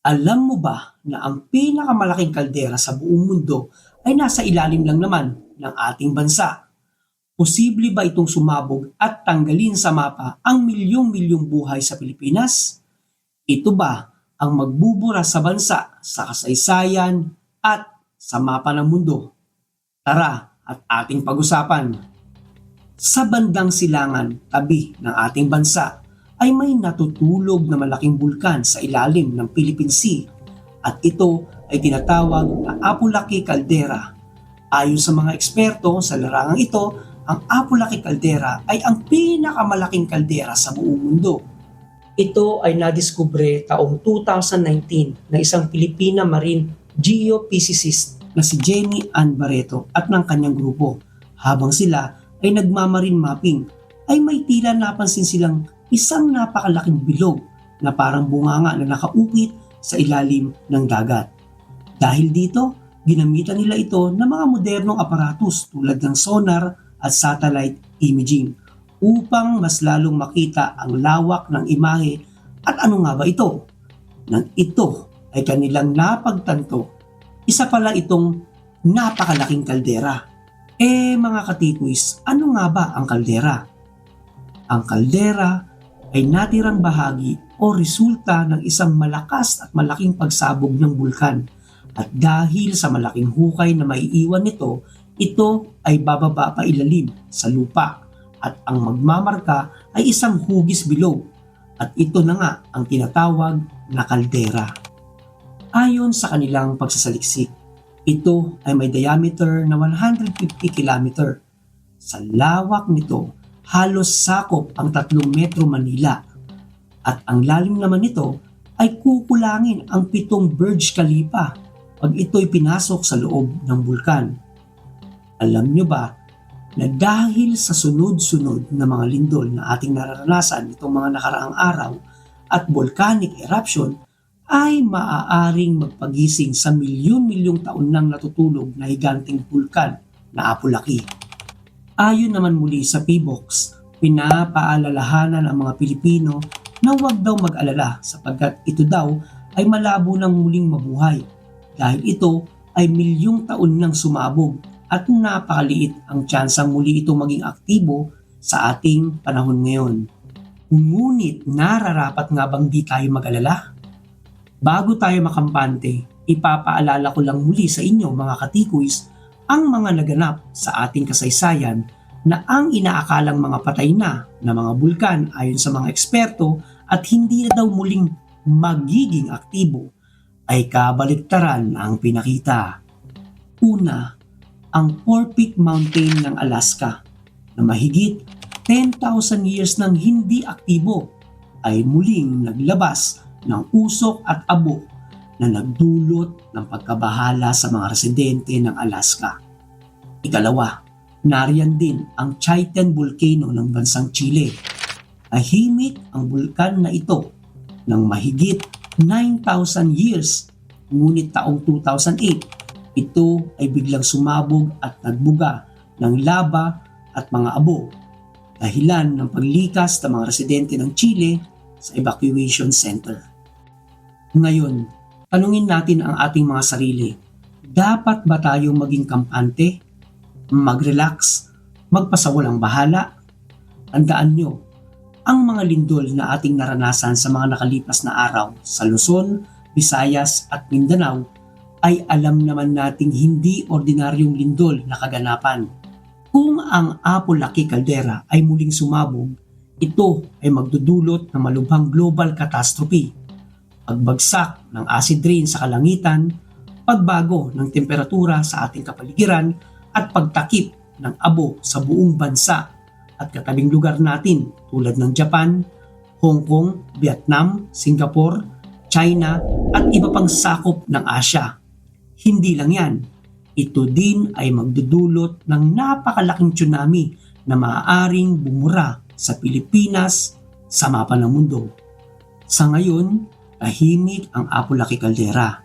Alam mo ba na ang pinakamalaking kaldera sa buong mundo ay nasa ilalim lang naman ng ating bansa? Posible ba itong sumabog at tanggalin sa mapa ang milyong-milyong buhay sa Pilipinas? Ito ba ang magbubura sa bansa sa kasaysayan at sa mapa ng mundo? Tara at ating pag-usapan. Sa bandang silangan tabi ng ating bansa ay may natutulog na malaking bulkan sa ilalim ng Philippine Sea at ito ay tinatawag na Apulaki Caldera. Ayon sa mga eksperto sa larangang ito, ang Apulaki Caldera ay ang pinakamalaking kaldera sa buong mundo. Ito ay nadiskubre taong 2019 ng isang Pilipina marine geophysicist na si Jenny Ann Barreto at ng kanyang grupo. Habang sila ay nagmamarin mapping, ay may tila napansin silang isang napakalaking bilog na parang bunganga na nakaukit sa ilalim ng dagat. Dahil dito, ginamitan nila ito ng mga modernong aparatus tulad ng sonar at satellite imaging upang mas lalong makita ang lawak ng imahe at ano nga ba ito? Nang ito ay kanilang napagtanto, isa pala itong napakalaking kaldera. Eh mga katikuis, ano nga ba ang kaldera? Ang kaldera ay natirang bahagi o resulta ng isang malakas at malaking pagsabog ng bulkan. At dahil sa malaking hukay na maiiwan nito, ito ay bababa pa ilalim sa lupa at ang magmamarka ay isang hugis below at ito na nga ang tinatawag na kaldera. Ayon sa kanilang pagsasaliksik, ito ay may diameter na 150 km. Sa lawak nito halos sakop ang tatlong metro Manila at ang lalim naman nito ay kukulangin ang pitong Burj Khalifa pag ito'y pinasok sa loob ng bulkan. Alam nyo ba na dahil sa sunod-sunod na mga lindol na ating nararanasan itong mga nakaraang araw at volcanic eruption ay maaaring magpagising sa milyon-milyong taon nang natutulog na higanting bulkan na Apulaki. Ayon naman muli sa PBOX, pinapaalalahanan ang mga Pilipino na huwag daw mag-alala sapagkat ito daw ay malabo ng muling mabuhay dahil ito ay milyong taon nang sumabog at napakaliit ang tsansang muli ito maging aktibo sa ating panahon ngayon. Ngunit nararapat nga bang di tayo mag-alala? Bago tayo makampante, ipapaalala ko lang muli sa inyo mga katikuis ang mga naganap sa ating kasaysayan na ang inaakalang mga patay na na mga bulkan ayon sa mga eksperto at hindi na daw muling magiging aktibo ay kabaliktaran ang pinakita. Una, ang Four Peak Mountain ng Alaska na mahigit 10,000 years nang hindi aktibo ay muling naglabas ng usok at abo na nagdulot ng pagkabahala sa mga residente ng Alaska. Ikalawa, nariyan din ang Chaiten Volcano ng bansang Chile. Ahimik ang bulkan na ito ng mahigit 9,000 years, ngunit taong 2008, ito ay biglang sumabog at nagbuga ng laba at mga abo dahilan ng paglikas ng mga residente ng Chile sa evacuation center. Ngayon, tanungin natin ang ating mga sarili. Dapat ba tayong maging kampante? Mag-relax? Magpasawalang bahala? Tandaan nyo, ang mga lindol na ating naranasan sa mga nakalipas na araw sa Luzon, Visayas at Mindanao ay alam naman nating hindi ordinaryong lindol na kaganapan. Kung ang Apolaki Caldera ay muling sumabog, ito ay magdudulot ng malubhang global catastrophe pagbagsak ng acid rain sa kalangitan, pagbago ng temperatura sa ating kapaligiran at pagtakip ng abo sa buong bansa at katabing lugar natin tulad ng Japan, Hong Kong, Vietnam, Singapore, China at iba pang sakop ng Asya. Hindi lang yan, ito din ay magdudulot ng napakalaking tsunami na maaaring bumura sa Pilipinas sa mapa ng mundo. Sa ngayon, tahimik ang Apolaki Caldera.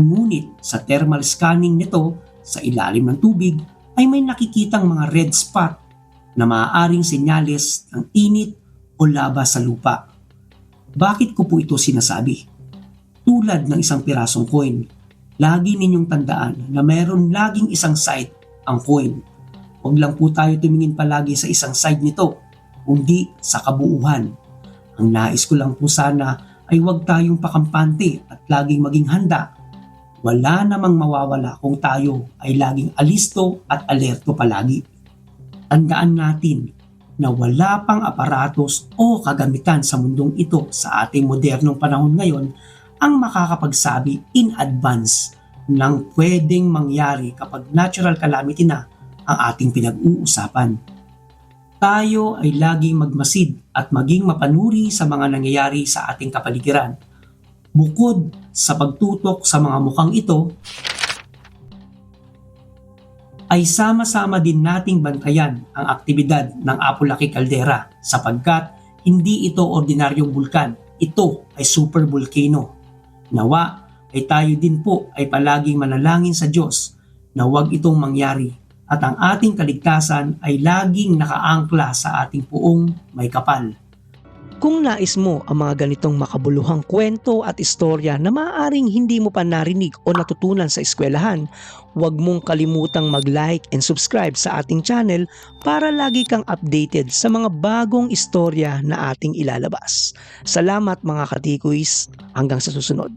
Ngunit sa thermal scanning nito sa ilalim ng tubig ay may nakikitang mga red spot na maaaring senyales ng init o laba sa lupa. Bakit ko po ito sinasabi? tulad ng isang pirasong coin. Lagi ninyong tandaan na mayroon laging isang side ang coin. Huwag lang po tayo tumingin palagi sa isang side nito, kundi sa kabuuhan. Ang nais ko lang po sana ay huwag tayong pakampante at laging maging handa. Wala namang mawawala kung tayo ay laging alisto at alerto palagi. Tandaan natin na wala pang aparatos o kagamitan sa mundong ito sa ating modernong panahon ngayon ang makakapagsabi in advance ng pwedeng mangyari kapag natural calamity na ang ating pinag-uusapan. Tayo ay laging magmasid at maging mapanuri sa mga nangyayari sa ating kapaligiran. Bukod sa pagtutok sa mga mukhang ito, ay sama-sama din nating bantayan ang aktibidad ng Apolaki Caldera sapagkat hindi ito ordinaryong bulkan, ito ay super volcano. Nawa ay tayo din po ay palaging manalangin sa Diyos na huwag itong mangyari at ang ating kaligtasan ay laging nakaangkla sa ating puong may kapal. Kung nais mo ang mga ganitong makabuluhang kwento at istorya na maaaring hindi mo pa narinig o natutunan sa eskwelahan, huwag mong kalimutang mag-like and subscribe sa ating channel para lagi kang updated sa mga bagong istorya na ating ilalabas. Salamat mga katikuis, hanggang sa susunod.